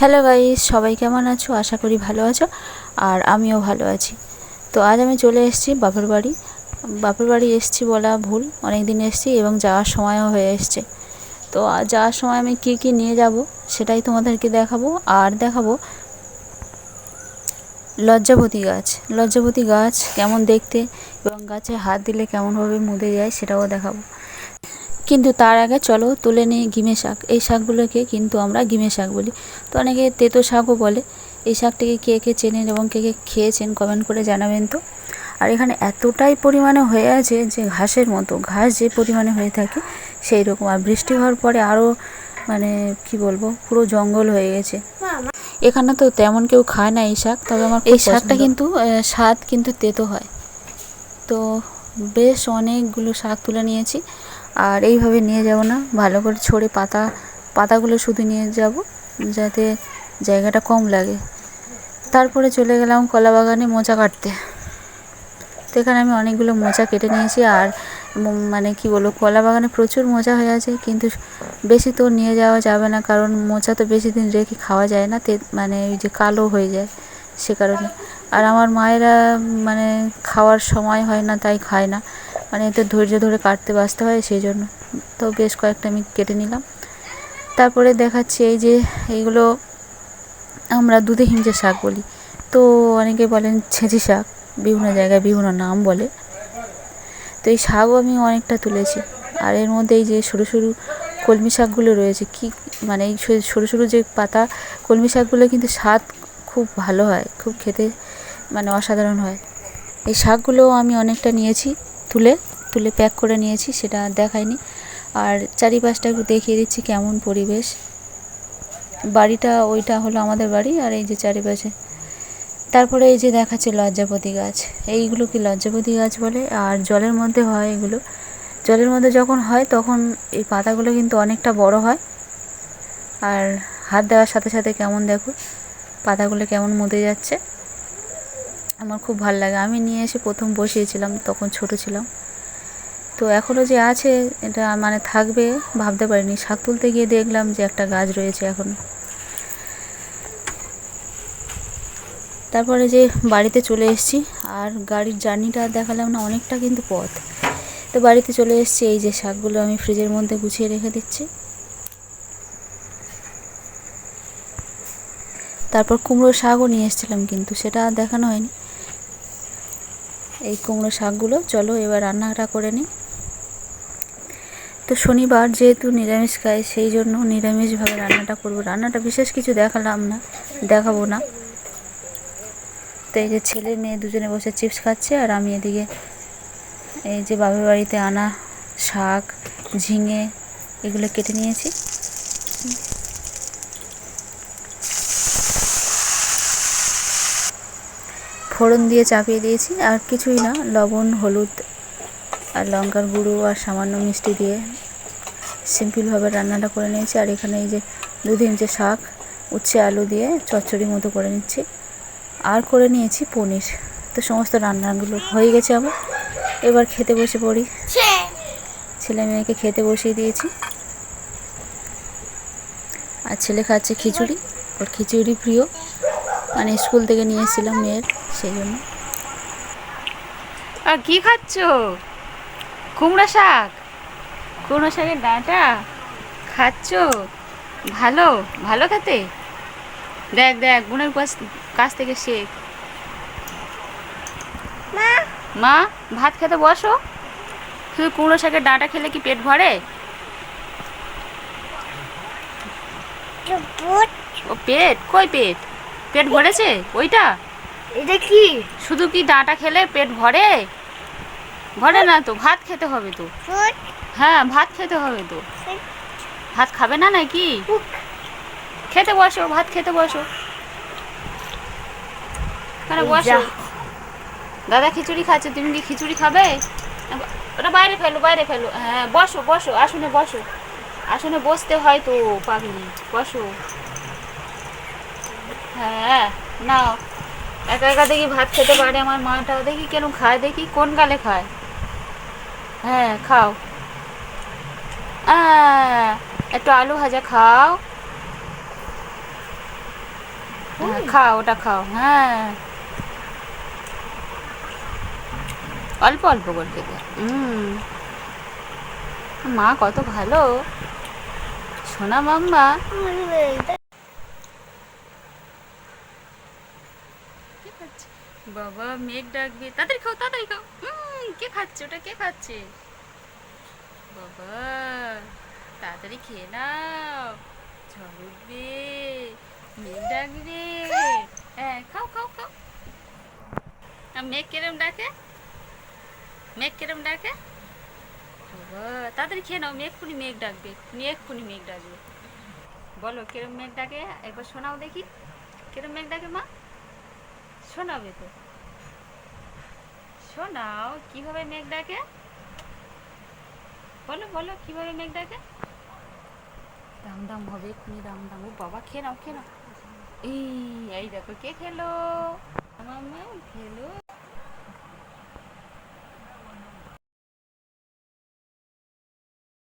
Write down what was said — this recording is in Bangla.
হ্যালো গাইস, সবাই কেমন আছো? আশা করি ভালো আছো, আর আমিও ভালো আছি। তো আজ আমি চলে এসেছি বাপের বাড়ি। বাপের বাড়ি এসেছি বলা ভুল অনেক দিন এসেছি এবং যাওয়ার সময়ও হয়ে এসছে। তো যাওয়ার সময় আমি কী কী নিয়ে যাব সেটাই তোমাদেরকে দেখাবো, আর দেখাবো লজ্জাপতি গাছ। লজ্জাপতি গাছ কেমন দেখতে এবং গাছে হাত দিলে কেমনভাবে মুদে যায় সেটাও দেখাবো। কিন্তু তার আগে চলো তুলে নিই গিমে শাক। এই শাকগুলোকে কিন্তু আমরা গিমে শাক বলি। তো অনেকে তেতো শাকও বলে। এই শাকটিকে কে কে চেনেন এবং কে কে খেয়েছেন কমেন্ট করে জানাবেন তো। আর এখানে এতটাই পরিমাণে হয়ে আছে যে ঘাসের মতো। ঘাস যে পরিমাণে হয়ে থাকে সেই রকম। আর বৃষ্টি হওয়ার পরে আরও মানে কি বলব পুরো জঙ্গল হয়ে গেছে। এখানে তো তেমন কেউ খায় না এই শাক তবে আমার এই শাকটা কিন্তু স্বাদ কিন্তু তেতো হয়। তো বেশ অনেকগুলো শাক তুলে নিয়েছি। আর এইভাবে নিয়ে যাব না। ভালো করে ছড়ে পাতা, পাতাগুলো শুধু নিয়ে যাব যাতে জায়গাটা কম লাগে। তারপরে চলে গেলাম কলা বাগানে মোচা কাটতে। তো এখানে আমি অনেকগুলো মোচা কেটে নিয়েছি আর মানে কি বলব, কলা বাগানে প্রচুর মোচা হয়ে আছে, কিন্তু বেশি তো নিয়ে যাওয়া যাবে না, কারণ মোচা তো বেশি দিন রেখে খাওয়া যায় না, তে মানে ওই যে কালো হয়ে যায় সে কারণে। আর আমার মায়েরা মানে খাওয়ার সময় হয় না, তাই খায় না। মানে এতে ধৈর্য ধরে কাটতে বাঁচতে হয় সেই জন্য তো বেশ কয়েকটা আমি কেটে নিলাম। তারপরে দেখাচ্ছি এই যে এইগুলো আমরা দুধে হিমচে শাক বলি। তো অনেকে বলেন ছেঁচি শাক, বিভিন্ন জায়গায় বিভিন্ন নাম বলে। তো এই শাকও আমি অনেকটা তুলেছি। আর এর মধ্যে এই যে সরু সরু কলমি শাকগুলো রয়েছে, কি মানে এই সরু- সরু যে পাতা কলমি শাকগুলো কিন্তু স্বাদ খুব ভালো হয়, খুব খেতে মানে অসাধারণ হয়। এই শাকগুলোও আমি অনেকটা নিয়েছি। তুলে তুলে প্যাক করে নিয়েছি, সেটা দেখাইনি। আর চারিপাশটা একটু দেখিয়ে দিচ্ছি কেমন পরিবেশ। বাড়িটা ওইটা হলো আমাদের বাড়ি, আর এই যে চারিপাশে। তারপরে এই যে দেখাচ্ছে লজ্জাপতি গাছ। এইগুলো কি লজ্জাপতি গাছ বলে? আর জলের মধ্যে হয় এগুলো। জলের মধ্যে যখন হয়, তখন এই পাতাগুলো কিন্তু অনেকটা বড় হয়। আর হাত দেওয়ার সাথে সাথে কেমন দেখো, পাতাগুলো কেমন মুদে যাচ্ছে। আমার খুব ভালো লাগে। আমি নিয়ে এসে প্রথম বসিয়েছিলাম, তখন ছোট ছিলাম। তো এখনও যে আছে, এটা মানে থাকবে, ভাবতে পারিনি। শাক তুলতে গিয়ে দেখলাম যে একটা গাছ রয়েছে এখন। তারপরে যে বাড়িতে চলে এসেছি, আর গাড়ির জার্নিটা দেখালাম না, অনেকটা কিন্তু পথ। তো বাড়িতে চলে এসেছি, এই যে শাকগুলো আমি ফ্রিজের মধ্যে গুছিয়ে রেখে দিচ্ছি। তারপর কুমড়ো শাকও নিয়ে এসেছিলাম কিন্তু, সেটা দেখানো হয়নি। এই কুমড়ো শাকগুলো, চলো এবার রান্নাটা করে নিই। তো শনিবার যেহেতু নিরামিষ খাই, সেই জন্য নিরামিষভাবে রান্নাটা করব। রান্নাটা বিশেষ কিছু দেখালাম না, দেখাবো না। তো এই যে ছেলে মেয়ে দুজনে বসে চিপস খাচ্ছে, আর আমি এদিকে এই যে বাবার বাড়িতে আনা শাক, ঝিঙে, এগুলো কেটে নিয়েছি। ফোড়ন দিয়ে চাপিয়ে দিয়েছি, আর কিছুই না, লবণ, হলুদ আর লঙ্কার গুঁড়ো আর সামান্য মিষ্টি দিয়ে সিম্পলভাবে রান্নাটা করে নিয়েছি। আর এখানে এই যে দু ইঞ্চি শাক, উচ্ছে, আলু দিয়ে চচ্চড়ি মতো করে নিচ্ছি। আর করে নিয়েছি পনির। তো সমস্ত রান্নাগুলো হয়ে গেছে আমার। এবার খেতে বসে পড়ি। ছেলে মেয়েকে খেতে বসিয়ে দিয়েছি। আর ছেলে খাচ্ছে খিচুড়ি। ওর খিচুড়ি প্রিয়। মানে স্কুল থেকে নিয়ে এসেছিলাম মেয়ের। সেই জন্য। আর কি খাচ্ছ? কুমড়ো শাক? কুমড়ো শাকের ডাঁটা? খাচ্ছ? ভালো? ভালো খেতে? দেখ দেখ বোনের কাছ কাছ থেকে শেখ মা? ভাত খেতে বসো। শুধু কুমড়ো শাকের ডাঁটা খেলে কি পেট ভরে? ও পেট? কই পেট? পেট ভরেছে? ওইটা? এটা কি? শুধু কি ডাঁটা খেলে পেট ভরে? ভরে না তো ভাত খেতে হবে তো। হ্যাঁ ভাত খেতে হবে তো। ভাত খাবে না নাকি? খেতে বসো ভাত খেতে বসো। বসো। দাদা খিচুড়ি খাচ্ছে তুমি কি খিচুড়ি খাবে? ওটা বাইরে ফেলো বাইরে ফেলো। হ্যাঁ বসো বসো আসনে বসো। আসনে বসতে হয় তো পাগলি। বসো। হ্যাঁ নাও। একা একা দেখি ভাত খেতে পারে আমার মাটা দেখি কেন খায় দেখি কোন গালে খায়। হ্যাঁ খাও। একটু আলু ভাজা খাও। হ্যাঁ, খাও ওটা খাও হ্যাঁ। অল্প অল্প করে দেবে হুম। মা কত ভালো। সোনা মাম্মা কে খাচ্ছে? বাবা, মেঘ ডাকবে। তাড়াতাড়ি খাও তাড়াতাড়ি খাও। কে খাচ্ছে ওটা? কে খাচ্ছে? বাবা, তাড়াতাড়ি খেয়ে নাও। ঝড় উঠবে। মেঘ ডাকবে। হ্যাঁ খাও খাও খাও। আর মেঘ কেরম ডাকে? মেঘ কেরম ডাকে? বাবা, তাড়াতাড়ি খেয়ে নাও। মেঘ মেঘ ডাকবে। মেঘ মেঘ ডাকবে। বলো, কেরম মেঘ ডাকে? একবার শোনাও দেখি। কেরম মেঘ ডাকে মা? শোনাবে তো। শোনাও, কীভাবে মেঘ ডাকে? বলো বলো, কীভাবে মেঘ ডাকে? দাম দাম হবে এক্ষুনি, দাম দাম। ও বাবা, খেয়ে নাও খেয়ে নাও। এই এই দেখো, কে খেলো? আমার মেয়ে, খেলো?